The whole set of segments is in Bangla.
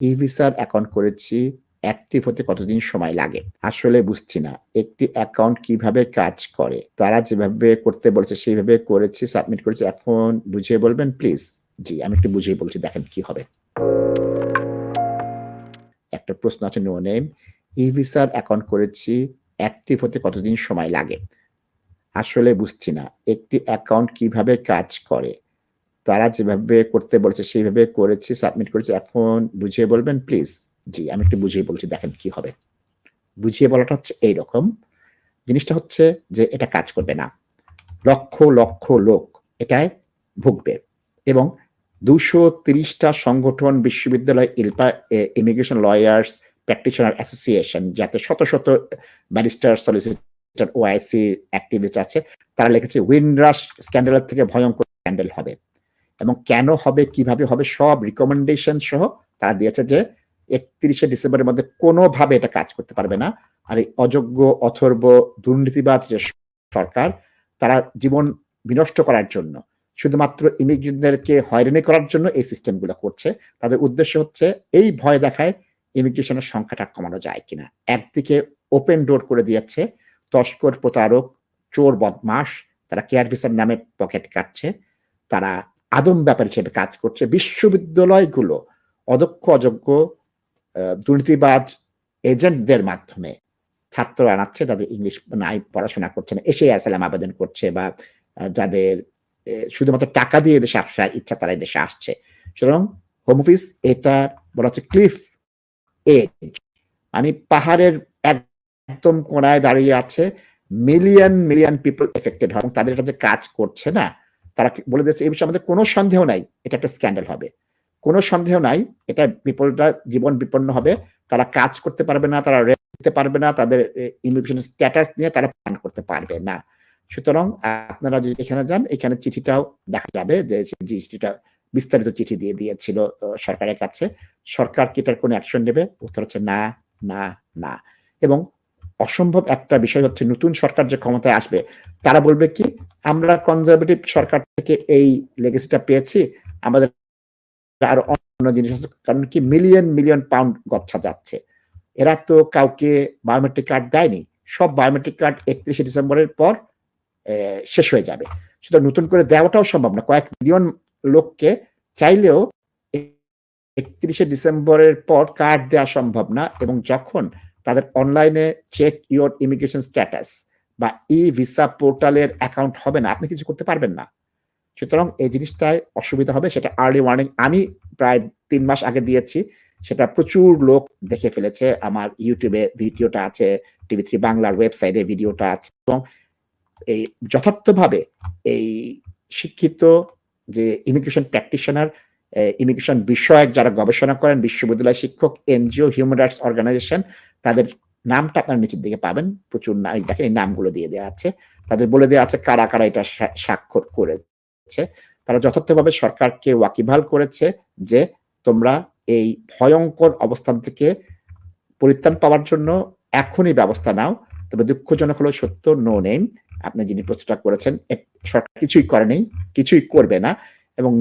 ই ভিসার অ্যাকাউন্ট করেছি। অ্যাক্টিভ হতে কতদিন সময় লাগে? আসলে বুঝছি না। একটি অ্যাকাউন্ট কীভাবে কাজ করে? তারা যেভাবে করতে বলেছে সেইভাবে করেছি, সাবমিট করেছি। এখন বুঝিয়ে বলবেন প্লিজ? জি, আমি একটু বুঝিয়ে বলছি দেখেন কি হবে। একটা প্রশ্ন আছে নো নেম। ই ভিসার অ্যাকাউন্ট করেছি। অ্যাক্টিভ হতে কতদিন সময় লাগে? আসলে বুঝছি না। একটি অ্যাকাউন্ট কীভাবে কাজ করে? তারা যেভাবে করতে বলেছে সেইভাবে করেছি, সাবমিট করেছি। এখন বুঝিয়ে বলবেন প্লিজ? জি, আমি একটু বুঝিয়ে বলছি দেখেন কি হবে। বুঝিয়ে বলাটা হচ্ছে এইরকম। জিনিসটা হচ্ছে যে এটা কাজ করবে না। লক্ষ, লক্ষ লোক এটায় ভুগবে এবং ২৩০ তিরিশটা সংগঠন বিশ্ববিদ্যালয় ILPA immigration lawyers practitioner association যাতে শত, শত ব্যারিস্টার, সলিসিটর, ওআইসি অ্যাক্টিভিস্ট আছে। তারা লিখেছে উইন্ডরাশ স্ক্যান্ডালের থেকে ভয়ঙ্কর স্ক্যান্ডাল হবে। এবং কেন হবে, কীভাবে হবে সব রিকমেন্ডেশন সহ তারা দিয়েছে যে ৩১শে ডিসেম্বরের মধ্যে কোনোভাবে এটা কাজ করতে পারবে না। আর এই অযোগ্য, অথর্ব, দুর্নীতিবাজ যে সরকার তারা জীবন বিনষ্ট করার জন্য শুধুমাত্র ইমিগ্রেন্টদেরকে হয়রানি করার জন্য এই সিস্টেমগুলো করছে। তাদের উদ্দেশ্য হচ্ছে এই ভয় দেখায় ইমিগ্রেশনের সংখ্যাটা কমানো যায় কিনা। একদিকে ওপেন ডোর করে দিয়েছে। তস্কর, প্রতারক, চোর, বদমাশ তারা কেয়ার ভিসার নামে পকেট কাটছে। তারা আদম ব্যাপার হিসেবে কাজ করছে। বিশ্ববিদ্যালয়গুলো অদক্ষ, অযোগ্য, দুর্নীতিবাজ এজেন্টদের মাধ্যমে ছাত্র আনাচ্ছে যাদের ইংলিশ নাই পড়াশোনা করছে না। এসেই অ্যাসাইলাম আবেদন করছে বা যাদের শুধুমাত্র টাকা দিয়ে দেশে আসার ইচ্ছা তারা দেশে আসছে। সুতরাং হোম অফিস এটা বলা হচ্ছে ক্লিফ এজ মানে পাহাড়ের একদম কোনায় দাঁড়িয়ে আছে। মিলিয়ন, মিলিয়ন পিপল এফেক্টেড হয় তাদের যে কাজ করছে না, তারা বলে দিয়েছে এই বিষয়ে আমাদের কোনো সন্দেহ নাই। এটা একটা স্ক্যান্ডাল হবে। কোনো সন্দেহ নাই এটা পিপলটা জীবন বিপন্ন হবে। তারা কাজ করতে পারবে না, তারা দিতে পারবে না, তাদের ইমিগ্রেশন স্ট্যাটাস নিয়ে তারা প্ল্যান করতে পারবে না। সুতরাং আপনারা যদি এখানে যান, এখানে চিঠিটাও দেখা যাবে যে চিঠিটা বিস্তারিত চিঠি দিয়ে দিয়েছিল সরকারের কাছে। সরকার কি এটার কোনো অ্যাকশন নেবে? উত্তর হচ্ছে না, না, না। এবং অসম্ভব একটা বিষয় হচ্ছে নতুন সরকার যে ক্ষমতায় আসবে, তারা বলবে কি আমরা কনজারভেটিভ সরকার থেকে এই লেগেসিটা পেয়েছি। আমাদের আরও অন্য জিনিস আছে। কারণ কি মিলিয়ন, মিলিয়ন পাউন্ড গচ্ছা যাচ্ছে। এরা তো কাউকে বায়োমেট্রিক কার্ড দেয়নি। সব বায়োমেট্রিক কার্ড ৩১শে ডিসেম্বরের পর শেষ হয়ে যাবে। সুতরাং নতুন করে দেওয়াটাও সম্ভব না। কয়েক মিলিয়ন লোককে চাইলেও ৩১শে ডিসেম্বরের পর কার্ড দেওয়া সম্ভব না এবং যখন তাদের অনলাইনে চেক ইউর ইমিগ্রেশন স্ট্যাটাস বা ই ভিসা পোর্টালের অ্যাকাউন্ট হবে না, আপনি কিছু করতে পারবেন না। সুতরাং এই জিনিসটায় অসুবিধা হবে সেটা আর্লি ওয়ার্নিং আমি প্রায় তিন মাস আগে দিয়েছি। সেটা প্রচুর লোক দেখে ফেলেছে। আমার ইউটিউবে ভিডিওটা আছে, টিভি থ্রি বাংলার ওয়েবসাইটে ভিডিওটা আছে এবং এই যথার্থভাবে এই শিক্ষিত যে ইমিগ্রেশন প্র্যাকটিশনার, ইমিগ্রেশন বিষয়ক যারা গবেষণা করেন, বিশ্ববিদ্যালয় শিক্ষক, এনজিও, হিউম্যান রাইটস অর্গানাইজেশন তাদের নামটা আপনারা নিচের দিকে পাবেন। প্রচুর না দেখেন এই নামগুলো দিয়ে দেওয়া আছে। তাদের বলে দেওয়া আছে কারা, কারা এটা স্বা স্বাক্ষর করেছে। তারা যথার্থভাবে সরকারকে ওয়াকিবহাল করেছে যে তোমরা এই ভয়ঙ্কর অবস্থান থেকে পরিত্রাণ পাওয়ার জন্য এখনই ব্যবস্থা নাও। তবে দুঃখজনক হলেও সত্য নো নেম আপনি যিনি প্রশ্নটা করেছেন সরকার কিছুই করেনি কিছুই করবে না এবং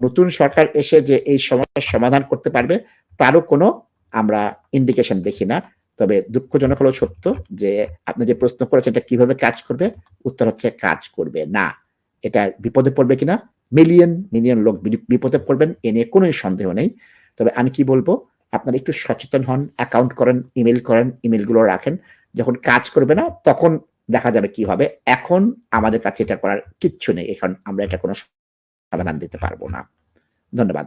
নতুন সরকার এসে যে এই সমস্যার সমাধান করতে পারবে তারও কোনো আমরা ইন্ডিকেশন দেখি না। তবে দুঃখজনক হলেও সত্য যে আপনি যে প্রশ্ন করেছেন এটা কীভাবে কাজ করবে? উত্তর হচ্ছে কাজ করবে না। এটা বিপদে পড়বে কিনা? মিলিয়ন, মিলিয়ন লোক বিপদে পড়বেন এ নিয়ে কোন সন্দেহ নেই। তবে আমি কি বলব আপনারা একটু সচেতন হন, অ্যাকাউন্ট করেন, ইমেল করেন, ইমেইলগুলো রাখেন। যখন কাজ করবে না তখন দেখা যাবে কি হবে। এখন আমাদের কাছে এটা করার কিচ্ছু নেই। এখন আমরা এটা কোনো সমাধান দিতে পারব না। ধন্যবাদ।